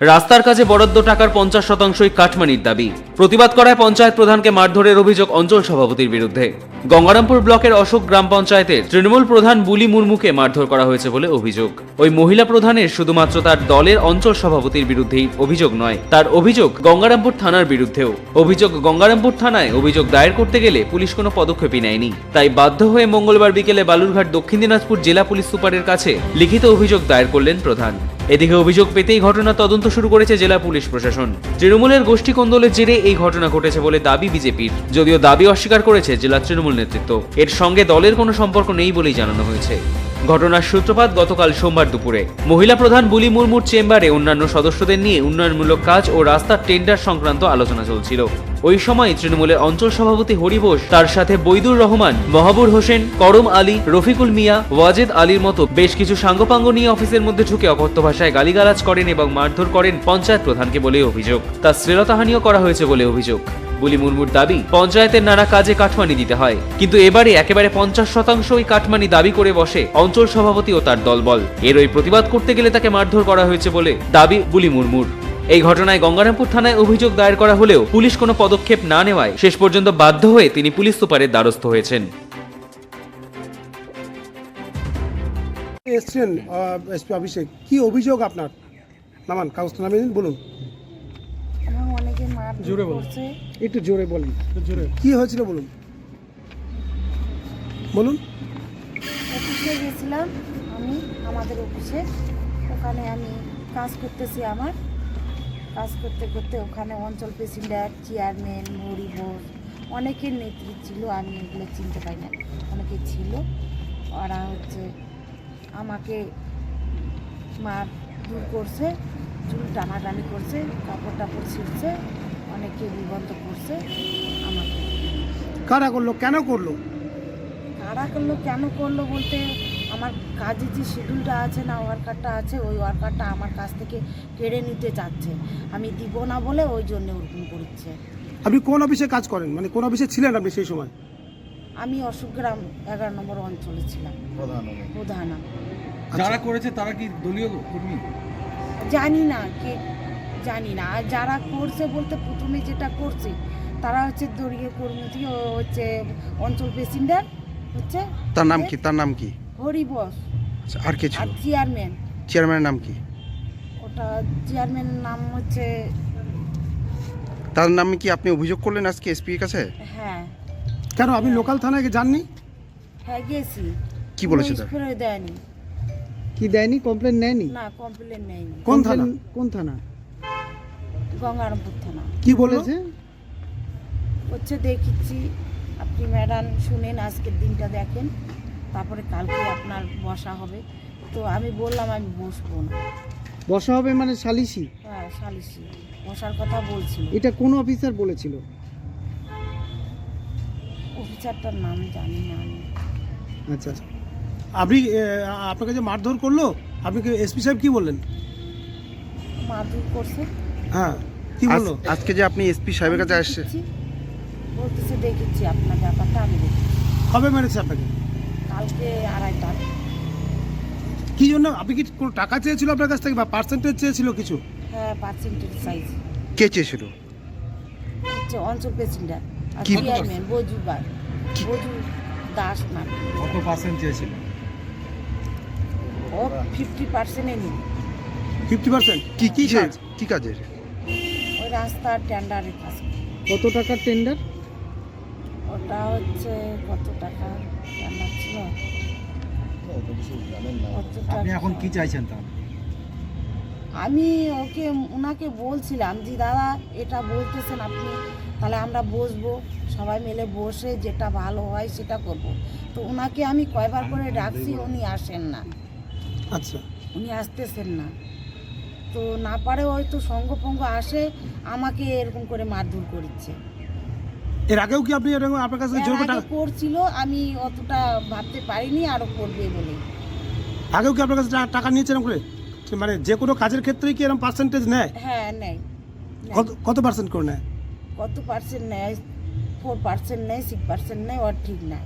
রাস্তার কাজে বরাদ্দ টাকার পঞ্চাশ শতাংশই কাঠমানির দাবি। প্রতিবাদ করায় পঞ্চায়েত প্রধানকে মারধরের অভিযোগ অঞ্চল সভাপতির বিরুদ্ধে। গঙ্গারামপুর ব্লকের অশোক গ্রাম পঞ্চায়েতের তৃণমূল প্রধান বুলি মুর্মুকে মারধর করা হয়েছে বলে অভিযোগ। ওই মহিলা প্রধানের শুধুমাত্র তার দলের অঞ্চল সভাপতির বিরুদ্ধেই অভিযোগ নয়, তার অভিযোগ গঙ্গারামপুর থানার বিরুদ্ধেও। অভিযোগ গঙ্গারামপুর থানায় অভিযোগ দায়ের করতে গেলে পুলিশ কোনো পদক্ষেপই নেয়নি। তাই বাধ্য হয়ে মঙ্গলবার বিকেলে বালুরঘাট দক্ষিণ দিনাজপুর জেলা পুলিশ সুপারের কাছে লিখিত অভিযোগ দায়ের করলেন প্রধান। এদিকে অভিযোগ পেতেই ঘটনা তদন্ত শুরু করেছে জেলা পুলিশ প্রশাসন। তৃণমূলের গোষ্ঠী কোন্দলের জেরে এই ঘটনা ঘটেছে বলে দাবি বিজেপির। যদিও দাবি অস্বীকার করেছে জেলা তৃণমূল নেতৃত্ব। এর সঙ্গে দলের কোনো সম্পর্ক নেই বলেই জানানো হয়েছে। ঘটনার সূত্রপাত গতকাল সোমবার দুপুরে। মহিলা প্রধান বুলি মুর্মুর চেম্বারে অন্যান্য সদস্যদের নিয়ে উন্নয়নমূলক কাজ ও রাস্তার টেন্ডার সংক্রান্ত আলোচনা চলছিল। ওই সময় তৃণমূলের অঞ্চল সভাপতি হরি বোস, তার সাথে বৈদুর রহমান, মহাবুর হোসেন, করম আলী, রফিকুল মিয়া, ওয়াজেদ আলীর মতো বেশ কিছু সাঙ্গপাঙ্গ নিয়ে অফিসের মধ্যে ঢুকে অকথ্য ভাষায় গালিগালাজ করেন এবং মারধর করেন পঞ্চায়েত প্রধানকে বলে অভিযোগ। তার শ্লীলতাহানিও করা হয়েছে বলে অভিযোগ। বুলি মুর্মুর দাবি, পঞ্চায়েতের নানা কাজে কাটমানি দিতে হয়। কিন্তু এবারে একেবারে পঞ্চাশ শতাংশ ওই কাটমানি দাবি করে বসে অঞ্চল সভাপতি ও তার দলবল। এর ওই প্রতিবাদ করতে গেলে তাকে মারধর করা হয়েছে বলে দাবি বুলি মুর্মুর। এই ঘটনায় গঙ্গারামপুর থানায় অভিযোগ দায়ের করা হলেও পুলিশ কোনো পদক্ষেপ না নেওয়ায় শেষ পর্যন্ত বাধ্য হয়ে তিনি পুলিশ সুপারের দ্বারস্থ হয়েছেন। এসছেন এসপি অফিসে। কি অভিযোগ আপনার? নামান কাগজটা নামিয়ে দিন বলুন। অনেকে মার জোরে বলো। করছে। একটু জোরে বলেন। জোরে। কি হয়েছিল বলুন। বলুন। অফিসে গেছিলাম আমি আমাদের অফিসে। ওখানে আমি কাজ করতেছি আমার। কাজ করতে করতে ওখানে অঞ্চল প্রেসিডেন্ট চেয়ারম্যান মরি বোস অনেকের নেত্রী ছিল আমি এগুলো চিনতে পারি না। অনেকে ছিল। ওরা হচ্ছে আমাকে মার দূর করছে চুল টানাটানি করছে কাপড় টাপড় ছিঁড়ছে অনেকে বিবন্ধ করছে আমাকে। কারা করল? কেন করল? কারা করল কেন করল বলতে আমার কাজের যে শিডিউলটা আছে না ওয়ার্কারটা আছে ওই ওয়ার্কারটা আমার কাছ থেকে কেড়ে নিতে চাচ্ছে। আমি দিব না বলে ওই জন্য ওরকম করছে। আপনি কোন অফিসে কাজ করেন? মানে কোন অফিসে ছিলেন আপনি সেই সময়? আমি অশোকগ্রাম এগারো নম্বর অঞ্চলে ছিলাম। প্রধান আমি। যারা করেছে তারা কি দলীয় কর্মী? জানি না কে জানি না। আর যারা করছে বলতে প্রথমে যেটা করছে তারা হচ্ছে দলীয় কর্মী হচ্ছে অঞ্চল প্রেসিডেন্ট হচ্ছে তার নাম কি? তার নাম কি? হরি বস। আচ্ছা, আর কে আর ছিল চেয়ারম্যান। চেয়ারম্যানের নাম কি? ওটা চেয়ারম্যানের নাম হচ্ছে তার নামে কি আপনি অভিযোগ করলেন আজকে এসপির কাছে? হ্যাঁ। কেন আপনি লোকাল থানায় যাননি? হ্যাঁ গেছি। কি বলেছে তার? স্প্রে দেয়নি। কি দেয়নি কমপ্লেন নেয়নি? না কমপ্লেন নেয়নি। কোন থানা? কোন থানা? গঙ্গারামপুর থানা। কি বলেছে? হচ্ছে দেখেছি আপনি ম্যাডাম শুনেন আজকের দিনটা দেখেন। তারপরে কালকে আপনার বসা হবে। তো আমি বললাম আমি বসবো না। বসা হবে মানে সালিসি হ্যাঁ সালিসি বসার কথা বলছিল। এটা কোন অফিসার বলেছিল? অফিসারটার নাম জানি না আমি। আচ্ছা। আচ্ছা আপনি আহ, আপনাকে যে মারধর করল? আপনি কি এসপি সাহেব কি বললেন? মারধর করছে। হ্যাঁ কি আজ- বলল আজকে যে আপনি এসপি সাহেবের কাছে আসছে দেখেছি, বলতেছে দেখেছি আপনার ব্যাপারটা আমি দেখেছি। কবে মেরেছে আপনাকে? কালকে আড়াইটা। কি জন্য? আপনি কি কোনো টাকা চেয়েছিল আপনার কাছ থেকে বা পার্সেন্টেজ চেয়েছিল কিছু? হ্যাঁ পার্সেন্টেজ সাইজ কে চেয়েছিল? হচ্ছে অঞ্চল প্রেসিডেন্ট আর কি- চেয়ারম্যান বজু বার বজু দাস না কত পার্সেন্ট চেয়েছিল? ও ফিফটি পার্সেন্টে নিই ফিফটি পার্সেন্ট কি কি কাজ? কি কাজের? ওই রাস্তার টেন্ডারের কাজ। কত টাকার টেন্ডার ওটা হচ্ছে কত টাকা টেন্ডার আপনি এখন কি চাইছেন তাহলে? আমি ওকে ওনাকে বলছিলাম যে দাদা এটা বলতেছেন আপনি তাহলে আমরা বসবো সবাই মিলে বসে যেটা ভালো হয় সেটা করব। তো ওনাকে আমি কয়বার করে ডাকছি উনি আসেন না। আচ্ছা। উনি আসতেছেন না। তো না পারে হয়তো সঙ্গপঙ্গ আসে আমাকে এরকম করে মারধর করছে এর আগেও কি আপনি এরকম আপনার কাছে জোর করছিল আমি অতটা ভাবতে পারিনি আরও করবে বলে আগেও কি আপনার কাছে টাকা নিয়েছেন করে? মানে যে কোনো কাজের ক্ষেত্রেই কি এরকম পার্সেন্টেজ নেয়? হ্যাঁ নেয়। কত কত পার্সেন্ট করে নেয়? কত পার্সেন্ট নেয়? ফোর পার্সেন্ট নেয় সিক্স পার্সেন্ট নেয় ওর ঠিক না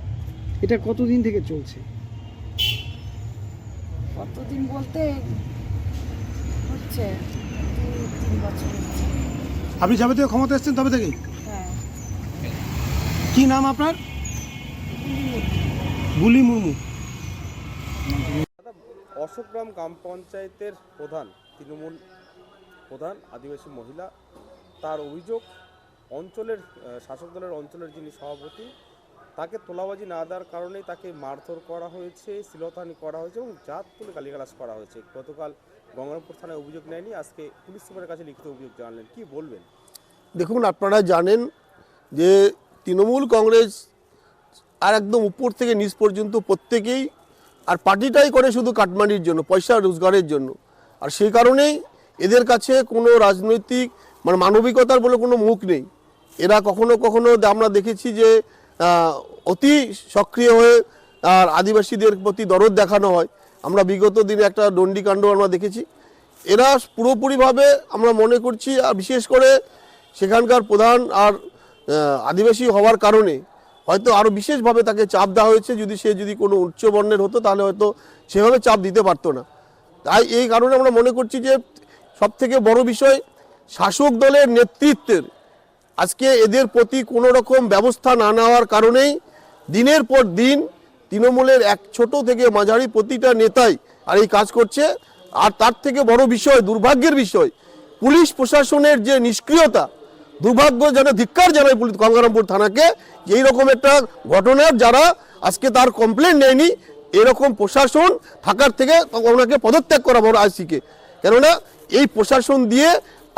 এটা কতদিন থেকে চলছে? কতদিন বলতে হচ্ছে দুই বছর আপনি যাবতীয় ক্ষমতা এসেছেন তবে থেকেই? হ্যাঁ। কি নাম আপনার? বুলি মুর্মু অশোকগ্রাম গ্রাম পঞ্চায়েতের প্রধান, তৃণমূল প্রধান আদিবাসী মহিলা, তার অভিযোগ, অঞ্চলের শাসক দলের অঞ্চলের যিনি সভাপতি, তাকে তোলাবাজি না দেওয়ার কারণেই তাকে মারধর করা হয়েছে শ্লীলতাহানি করা হয়েছে এবং জাত তুলে গালিগালাজ করা হয়েছে। গতকাল গঙ্গারামপুর থানায় অভিযোগ নেয়নি, আজকে পুলিশ সুপারের কাছে লিখিত অভিযোগ জানালেন। কি বলবেন? দেখুন, আপনারা জানেন যে তৃণমূল কংগ্রেস আর একদম উপর থেকে নিচ পর্যন্ত প্রত্যেকেই আর পার্টিটাই করে শুধু কাটমানির জন্য, পয়সা রোজগারের জন্য। আর সেই কারণেই এদের কাছে কোনো রাজনৈতিক মানে মানবিকতার বলে কোনো মুখ নেই। এরা কখনো কখনো আমরা দেখেছি যে অতি সক্রিয় হয়ে, আর আদিবাসীদের প্রতি দরদ দেখানো হয়। আমরা বিগত দিনে একটা দণ্ডিকাণ্ড আমরা দেখেছি। এরা পুরোপুরিভাবে আমরা মনে করছি, আর বিশেষ করে সেখানকার প্রধান আর আদিবাসী হওয়ার কারণে হয়তো আরও বিশেষভাবে তাকে চাপ দেওয়া হয়েছে, যদি সে যদি কোনো উচ্চ বর্ণের হতো, তাহলে হয়তো সেভাবে চাপ দিতে পারতো না। তাই এই কারণে আমরা মনে করছি যে সব থেকে বড় বিষয়, শাসক দলের নেতৃত্বের আজকে এদের প্রতি কোনো রকম ব্যবস্থা না নেওয়ার কারণেই দিনের পর দিন তৃণমূলের এক ছোট থেকে মাঝারি প্রতিটা নেতাই আর এই কাজ করছে। আর তার থেকে বড় বিষয়, দুর্ভাগ্যের বিষয়, পুলিশ প্রশাসনের যে নিষ্ক্রিয়তা দুর্ভাগ্য যেন ধিক্কার জানায় পুলিশ গঙ্গারামপুর থানাকে এইরকম একটা ঘটনার যারা আজকে তার কমপ্লেন নেয়নি, এরকম প্রশাসন থাকার থেকে ওনাকে পদত্যাগ করা বড় আইসিকে। কেননা এই প্রশাসন দিয়ে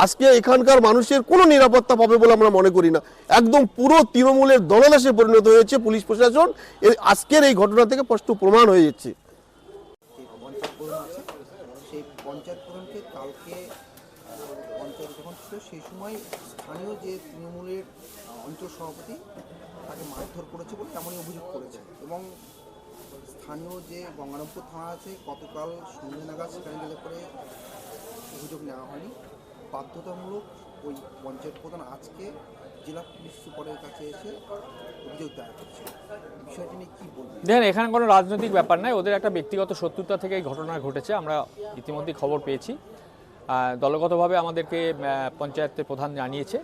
আজকে এখানকার মানুষের কোনো নিরাপত্তা পাবে বলে আমরা মনে করি না। একদম পুরো তৃণমূলের দলদাসে পরিণত হয়েছে পুলিশ প্রশাসন। আজকের এই ঘটনা থেকে স্পষ্ট প্রমাণ হয়ে যাচ্ছে। কালকে ছিল সেই সময় স্থানীয় যে তৃণমূলের অঞ্চল সভাপতি, তাকে মারধর করেছে বলে এমনই অভিযোগ করেছে। এবং স্থানীয় যে গঙ্গারামপুর থানা আছে, গতকাল সন্ধ্যে নাগাদ সেখানে গেলে পরে অভিযোগ নেওয়া হয়নি। বাধ্যতামূলক ওই পঞ্চায়েত প্রধান আজকে জেলা পুলিশ সুপারের কাছে এসে অভিযোগ দায়ের করছে। কী দেখেন, এখানে কোনো রাজনৈতিক ব্যাপার নাই। ওদের একটা ব্যক্তিগত শত্রুতা থেকে এই ঘটনা ঘটেছে। আমরা ইতিমধ্যেই খবর পেয়েছি। দলগতভাবে আমাদেরকে পঞ্চায়েতের প্রধান জানিয়েছে।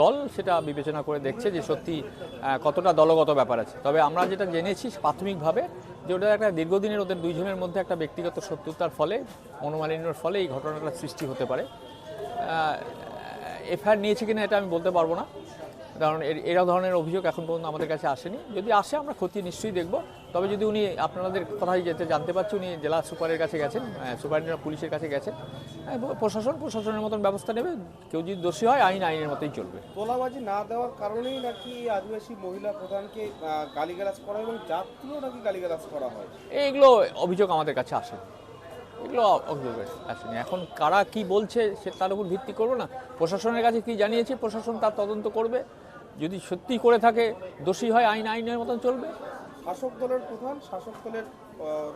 দল সেটা বিবেচনা করে দেখছে যে সত্যি কতটা দলগত ব্যাপার আছে। তবে আমরা যেটা জেনেছি প্রাথমিকভাবে যে ওটা একটা দীর্ঘদিনের ওদের দুইজনের মধ্যে একটা ব্যক্তিগত শত্রুতার ফলে, মনোমালিন্যর ফলে এই ঘটনাটা সৃষ্টি হতে পারে। এফআইআর নিয়েছে কিনা এটা আমি বলতে পারব না। কারণ এর- ধরনের অভিযোগ এখন পর্যন্ত আমাদের কাছে আসেনি। যদি আসে আমরা ক্ষতি নিশ্চয়ই দেখব। তবে যদি উনি আপনাদের কথাই যেতে জানতে পারছি উনি জেলা সুপারের কাছে গেছেন সুপারিনটেন্ডেন্ট পুলিশের কাছে গেছেন হ্যাঁ, প্রশাসন প্রশাসনের মতন ব্যবস্থা নেবে। কেউ যদি দোষী হয় আইন আইনের মতোই চলবে। তোলাবাজি না দেওয়ার কারণেই নাকি আদিবাসী মহিলা প্রধানকে গালিগালাজ করা হয় এবং জাত তুলেও নাকি গালিগালাজ করা হয়? এইগুলো অভিযোগ আমাদের কাছে আসেনি। এগুলো আসেনি এখন কারা কি বলছে সে তার উপর ভিত্তি করব না। প্রশাসনের কাছে কি জানিয়েছে প্রশাসন তার তদন্ত করবে? যদি সত্যি করে থাকে দোষী হয় আইন আইনের মতন চলবে? শাসক দলের প্রধান শাসক দলের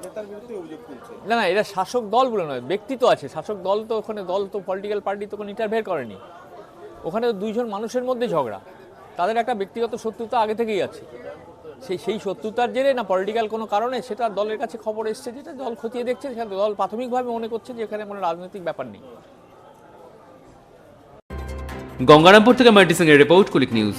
নেতার বিরুদ্ধে অভিযোগ তুলছে। না না এটা শাসক দল বলে নয় ব্যক্তি তো আছে। শাসক দল তো ওখানে দল তো পলিটিক্যাল পার্টি তো কোনো ইন্টারফেয়ার করেনি। ওখানে তো দুইজন মানুষের মধ্যে ঝগড়া। তাদের একটা ব্যক্তিগত শত্রুতা আগে থেকেই আছে। সেই সেই শত্রুতার জেরে না পলিটিক্যাল কোনো কারণে সেটা দলের কাছে খবর এসছে, যেটা দল খতিয়ে দেখছে সেখানে দল প্রাথমিকভাবে মনে করছে যে এখানে কোনো রাজনৈতিক ব্যাপার নেই। গঙ্গারামপুর থেকে মার্টি সিং এর রিপোর্ট, কুলিক নিউজ।